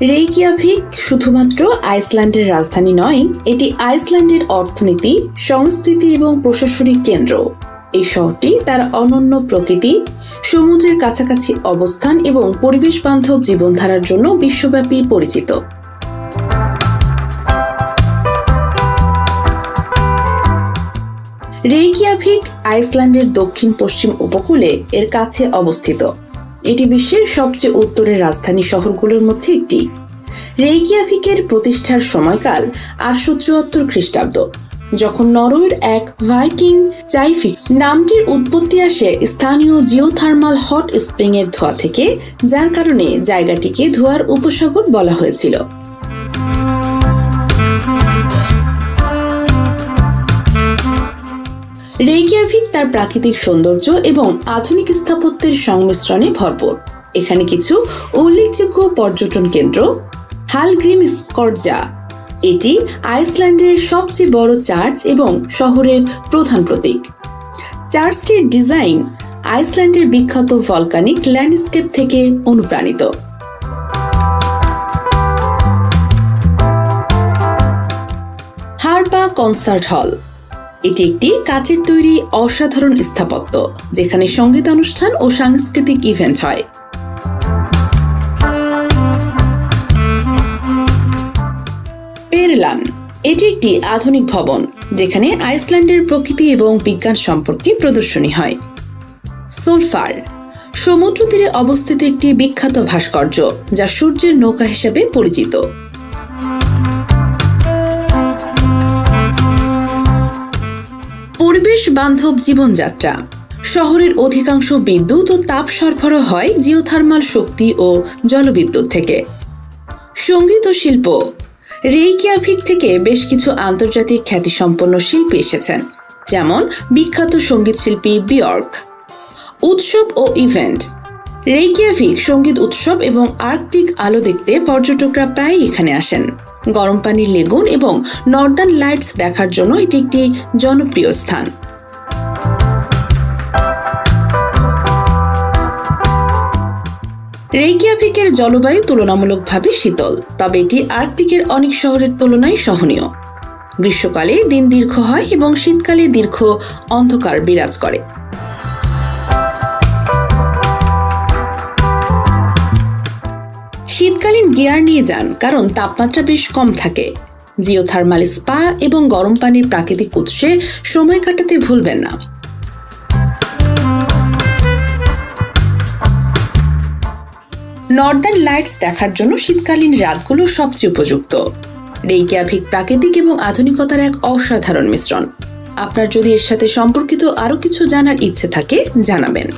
Reykjavik শুধুমাত্র আইসল্যান্ডের রাজধানী নয়, এটি আইসল্যান্ডের অর্থনীতি, সংস্কৃতি এবং প্রশাসনিক কেন্দ্র। এই শহরটি তার অনন্য প্রকৃতি, সমুদ্রের কাছাকাছি অবস্থান এবং পরিবেশ বান্ধব জীবনধারার জন্য বিশ্বব্যাপী পরিচিত। রেইকিয়াভিক আইসল্যান্ডের দক্ষিণ পশ্চিম উপকূলে এর কাছে অবস্থিত। এটি বিশ্বের সবচেয়ে উত্তরের রাজধানী শহরগুলোর মধ্যে একটি। রেইকিয়াভিকের প্রতিষ্ঠার সময়কাল আটশো চুয়াত্তর খ্রিস্টাব্দ, যখন নরওয়ের এক ভাইকিং চাইফি নামটির উৎপত্তি আসে স্থানীয় জিওথার্মাল হট স্প্রিং এর ধোঁয়া থেকে, যার কারণে জায়গাটিকে ধোয়ার উপসাগর বলা হয়েছিল। রেইকিয়াভিক তার প্রাকৃতিক সৌন্দর্য এবং আধুনিক স্থাপত্যের সংমিশ্রণে ভরপুর। এখানে কিছু উল্লেখযোগ্য পর্যটন কেন্দ্র, হালগ্রিম স্কর্জা। এটি আইসল্যান্ডের সবচেয়ে বড় চার্চ এবং শহরের প্রধান প্রতীক। চার্চটির ডিজাইন আইসল্যান্ডের বিখ্যাত ভলকানিক ল্যান্ডস্কেপ থেকে অনুপ্রাণিত। হারপা কনসার্ট হল এটি একটি কাচের তৈরি অসাধারণ স্থাপত্য, যেখানে সংগীত অনুষ্ঠান ও সাংস্কৃতিক ইভেন্ট হয়। পেরলান, এটি একটি আধুনিক ভবন, যেখানে আইসল্যান্ডের প্রকৃতি এবং বিজ্ঞান সম্পর্কে প্রদর্শনী হয়। সোলফার, সমুদ্র তীরে অবস্থিত একটি বিখ্যাত ভাস্কর্য, যা সূর্যের নৌকা হিসেবে পরিচিত। পরিবেশ বান্ধব জীবনযাত্রা। শহরের অধিকাংশ বিদ্যুৎ ও তাপ সরবরাহ হয় জিওথার্মাল শক্তি ও জলবিদ্যুৎ থেকে। সংগীত ও শিল্প। রেইকিয়াভিক থেকে বেশ কিছু আন্তর্জাতিক খ্যাতিসম্পন্ন শিল্পী এসেছেন, যেমন বিখ্যাত সংগীত শিল্পী বিয়র্ক। উৎসব ও ইভেন্ট। রেইকিয়াভিক সংগীত উৎসব এবং আর্কটিক আলো দেখতে পর্যটকরা প্রায়ই এখানে আসেন। গরম পানির লেগুন এবং নর্দার্ন লাইটস দেখার জন্য এটি একটি জনপ্রিয় স্থান। রেইকিয়াভিকের জলবায়ু তুলনামূলকভাবে শীতল, তবে এটি আর্কটিকের অনেক শহরের তুলনায় সহনীয়। গ্রীষ্মকালে দিন দীর্ঘ হয় এবং শীতকালে দীর্ঘ অন্ধকার বিরাজ করে। শীতকালীন গিয়ার নিয়ে যান, কারণ তাপমাত্রা বেশ কম থাকে। জিওথার্মাল স্পা এবং গরম পানির প্রাকৃতিক উৎসে সময় কাটাতে ভুলবেন না। নর্দার্ন লাইটস দেখার জন্য শীতকালীন রাতগুলো সবচেয়ে উপযুক্ত। রেইকিয়াভিক প্রাকৃতিক এবং আধুনিকতার এক অসাধারণ মিশ্রণ। আপনার যদি এর সাথে সম্পর্কিত আরও কিছু জানার ইচ্ছে থাকে, জানাবেন।